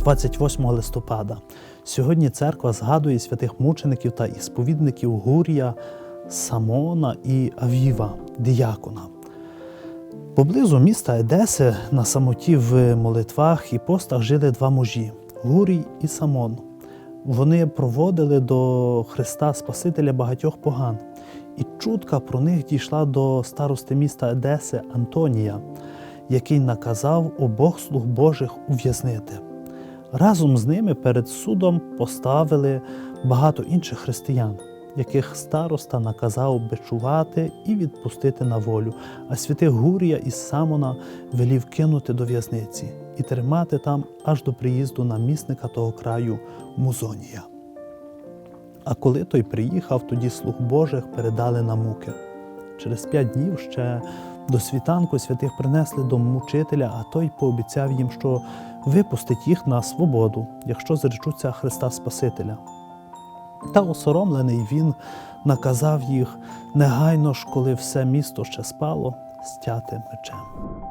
28 листопада. Сьогодні церква згадує святих мучеників та ісповідників Гурія, Самона і Авіва, діякона. Поблизу міста Едеси на самоті в молитвах і постах жили два мужі Гурій і Самон. Вони проводили до Христа Спасителя багатьох поган, і чутка про них дійшла до старости міста Едеси Антонія, який наказав обох слуг Божих ув'язнити. Разом з ними перед судом поставили багато інших християн, яких староста наказав бичувати і відпустити на волю, а святих Гурія і Самона велів кинути до в'язниці і тримати там аж до приїзду намісника того краю Музонія. А коли той приїхав, тоді слуг Божих передали на муки. Через п'ять днів ще до світанку святих принесли до мучителя, а той пообіцяв їм, що випустить їх на свободу, якщо зречуться Христа Спасителя. Та осоромлений він наказав їх негайно ж, коли все місто ще спало, стяти мечем.